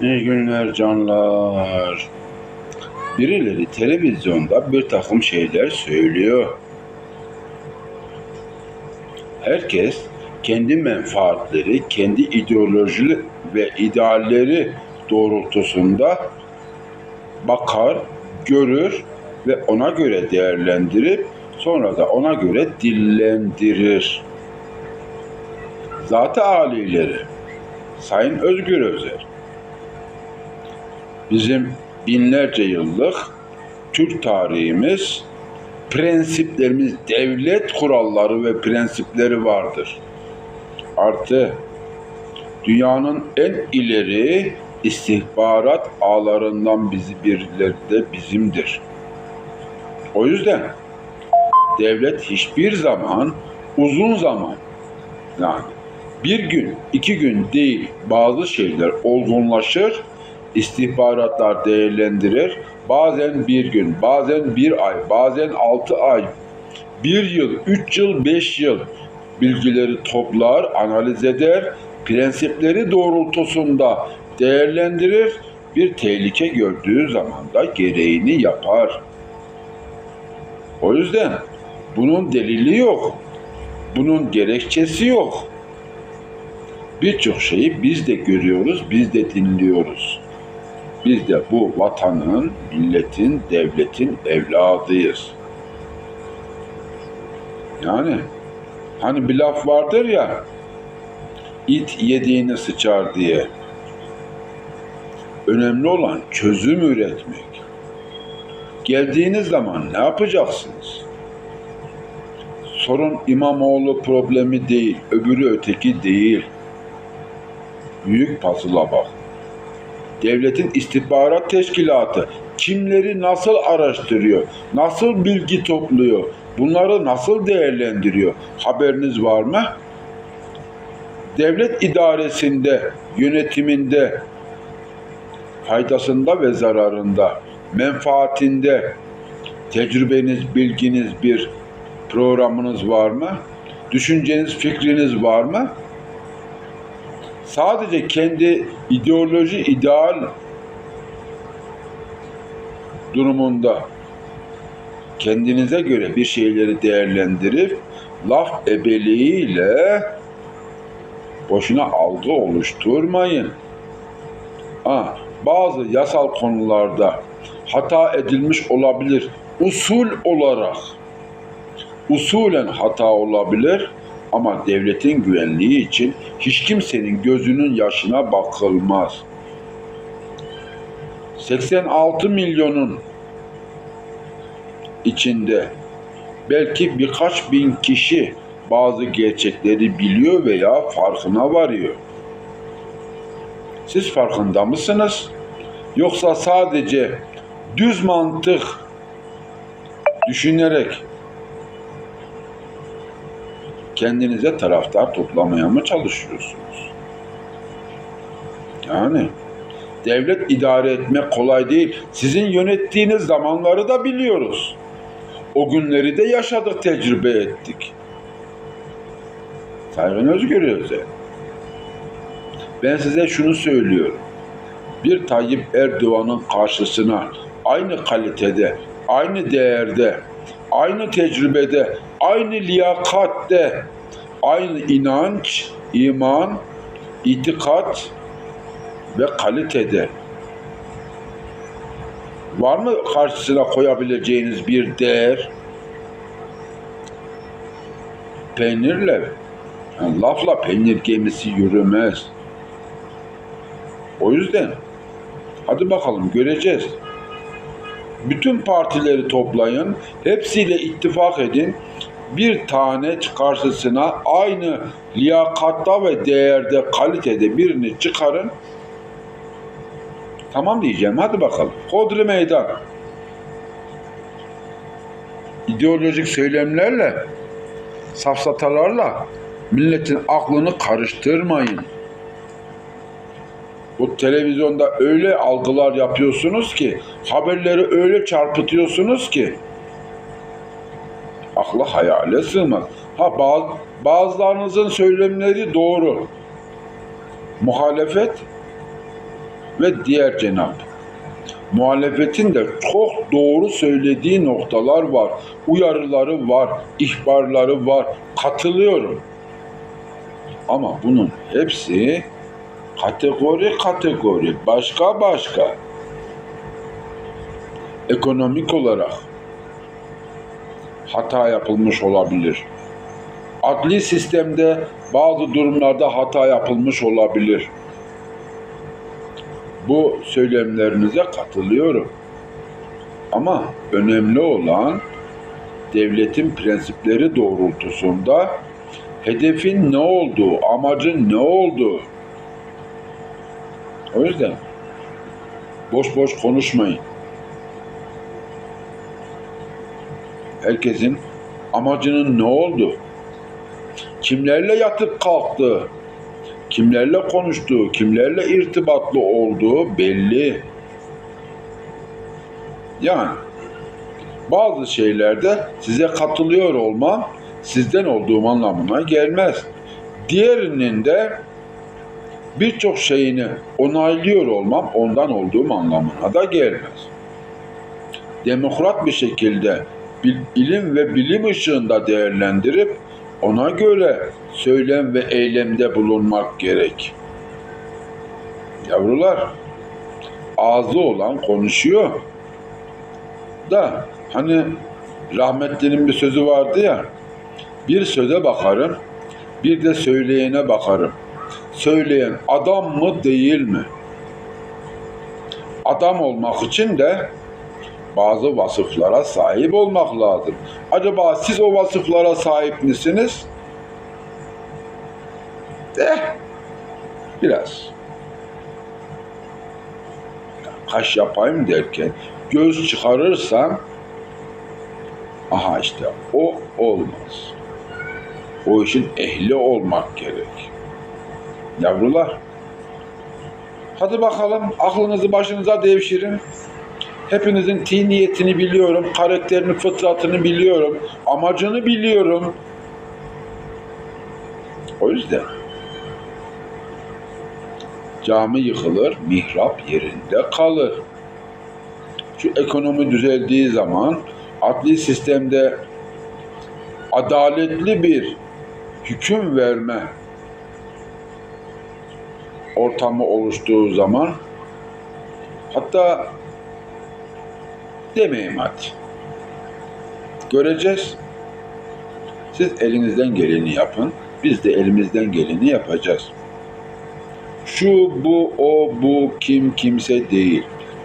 İyi günler canlar. Birileri televizyonda bir takım şeyler söylüyor. Herkes kendi menfaatleri, kendi ideoloji ve idealleri doğrultusunda bakar, görür ve ona göre değerlendirip sonra da ona göre dillendirir. Zatı alileri Sayın Özgür Özel bizim binlerce yıllık Türk tarihimiz, prensiplerimiz, devlet kuralları ve prensipleri vardır. Artı dünyanın en ileri istihbarat ağlarından bizi birileri de bizimdir. O yüzden devlet hiçbir zaman uzun zaman yani bir gün, iki gün değil bazı şeyler olgunlaşır, istihbaratlar değerlendirir. Bazen bir gün, bazen bir ay, bazen altı ay, bir yıl, üç yıl, beş yıl bilgileri toplar, analiz eder, prensipleri doğrultusunda değerlendirir, bir tehlike gördüğü zaman da gereğini yapar. O yüzden bunun delili yok. Bunun gerekçesi yok. Birçok şeyi biz de görüyoruz, biz de dinliyoruz. Biz de bu vatanın, milletin, devletin evladıyız. Yani hani bir laf vardır ya, it yediğini sıçar diye. Önemli olan çözüm üretmek. Geldiğiniz zaman ne yapacaksınız? Sorun İmamoğlu problemi değil, öbürü öteki değil. Büyük puzzle'a bak. Devletin istihbarat teşkilatı kimleri nasıl araştırıyor, nasıl bilgi topluyor, bunları nasıl değerlendiriyor? Haberiniz var mı? Devlet idaresinde, yönetiminde, faydasında ve zararında, menfaatinde tecrübeniz, bilginiz bir programınız var mı? Düşünceniz, fikriniz var mı? Sadece kendi ideoloji, ideal durumunda kendinize göre bir şeyleri değerlendirip laf ebeliğiyle boşuna algı oluşturmayın. Ha, bazı yasal konularda hata edilmiş olabilir. Usul olarak usulen hata olabilir ama devletin güvenliği için hiç kimsenin gözünün yaşına bakılmaz. 86 milyonun içinde belki birkaç bin kişi bazı gerçekleri biliyor veya farkına varıyor. Siz farkında mısınız? Yoksa sadece düz mantık düşünerek kendinize taraftar toplamaya mı çalışıyorsunuz? Yani devlet idare etmek kolay değil. Sizin yönettiğiniz zamanları da biliyoruz. O günleri de yaşadık, tecrübe ettik. Saygın Özgür Özel. Ben size şunu söylüyorum. Bir Tayyip Erdoğan'ın karşısına aynı kalitede, aynı değerde, aynı tecrübede, aynı liyakatte, aynı inanç, iman, itikat ve kalitede var mı karşısına koyabileceğiniz bir değer? Peynirle, yani lafla peynir gemisi yürümez. O yüzden hadi bakalım göreceğiz. Bütün partileri toplayın, hepsiyle ittifak edin. Bir tane karşısına aynı liyakatta ve değerde, kalitede birini çıkarın. Tamam diyeceğim, hadi bakalım. Hodri meydan. İdeolojik söylemlerle, safsatalarla milletin aklını karıştırmayın. Bu televizyonda öyle algılar yapıyorsunuz ki, haberleri öyle çarpıtıyorsunuz ki, akla hayale sığmaz. Ha bazı, bazılarınızın söylemleri doğru. Muhalefet ve diğer cenap. Muhalefetin de çok doğru söylediği noktalar var. Uyarıları var, ihbarları var. Katılıyorum. Ama bunun hepsi kategori kategori, başka başka. Ekonomik olarak hata yapılmış olabilir. Adli sistemde bazı durumlarda hata yapılmış olabilir. Bu söylemlerinize katılıyorum. Ama önemli olan devletin prensipleri doğrultusunda hedefin ne olduğu, amacın ne olduğu. O yüzden boş boş konuşmayın. Herkesin amacının ne oldu? Kimlerle yatıp kalktı? Kimlerle konuştuğu, kimlerle irtibatlı olduğu belli. Yani bazı şeylerde size katılıyor olmam sizden olduğum anlamına gelmez. Diğerinin de birçok şeyini onaylıyor olmam ondan olduğum anlamına da gelmez. Demokrat bir şekilde ilim ve bilim ışığında değerlendirip ona göre söylem ve eylemde bulunmak gerek. Yavrular, ağzı olan konuşuyor. Da hani rahmetlinin bir sözü vardı ya, bir söze bakarım, bir de söyleyene bakarım. Söyleyen adam mı değil mi? Adam olmak için de bazı vasıflara sahip olmak lazım. Acaba siz o vasıflara sahip misiniz? Eh, biraz. Kaş yapayım derken göz çıkarırsam aha işte o olmaz. O işin ehli olmak gerek. Yavrular, hadi bakalım aklınızı başınıza devşirin. Hepinizin ti niyetini biliyorum, karakterini, fıtratını biliyorum, amacını biliyorum. O yüzden cami yıkılır, mihrap yerinde kalır. Şu ekonomi düzeldiği zaman adli sistemde adaletli bir hüküm verme ortamı oluştuğu zaman hatta demeyeyim hadi. Göreceğiz. Siz elinizden geleni yapın. Biz de elimizden geleni yapacağız. Şu, bu, o, bu, kim, kimse değil.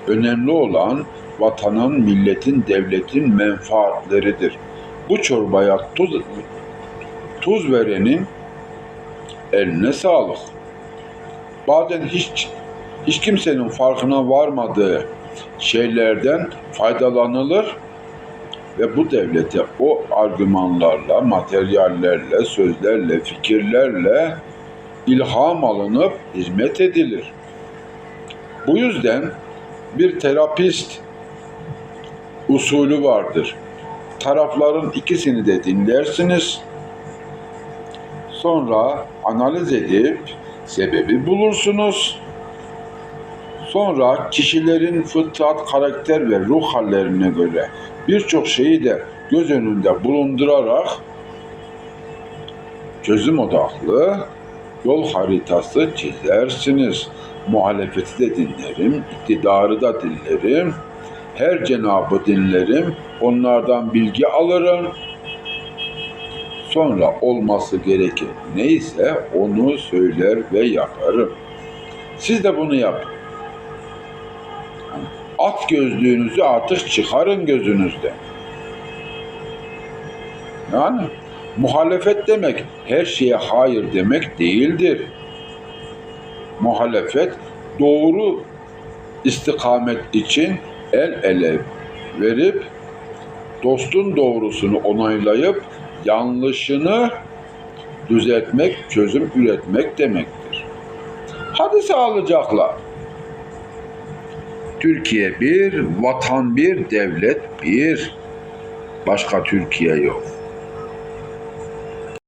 Önemli olan vatanın, milletin, devletin menfaatleridir. Bu çorbaya tuz, tuz verenin eline sağlık. Bazen hiç hiç kimsenin farkına varmadığı şeylerden faydalanılır ve bu devlete o argümanlarla, materyallerle, sözlerle, fikirlerle ilham alınıp hizmet edilir. Bu yüzden bir terapist usulü vardır. Tarafların ikisini de dinlersiniz. Sonra analiz edip sebebi bulursunuz. Sonra kişilerin fıtrat, karakter ve ruh hallerine göre birçok şeyi de göz önünde bulundurarak çözüm odaklı yol haritası çizersiniz. Muhalefeti de dinlerim, iktidarı da dinlerim. Her cenabı dinlerim, onlardan bilgi alırım. Sonra olması gereken neyse onu söyler ve yaparım. Siz de bunu yapın. At gözlüğünüzü artık çıkarın gözünüzde. Yani muhalefet demek her şeye hayır demek değildir. Muhalefet doğru istikamet için el ele verip dostun doğrusunu onaylayıp yanlışını düzeltmek, çözüm üretmek demektir. Hadi sağlıcakla. Türkiye bir, vatan bir, devlet bir. Başka Türkiye yok.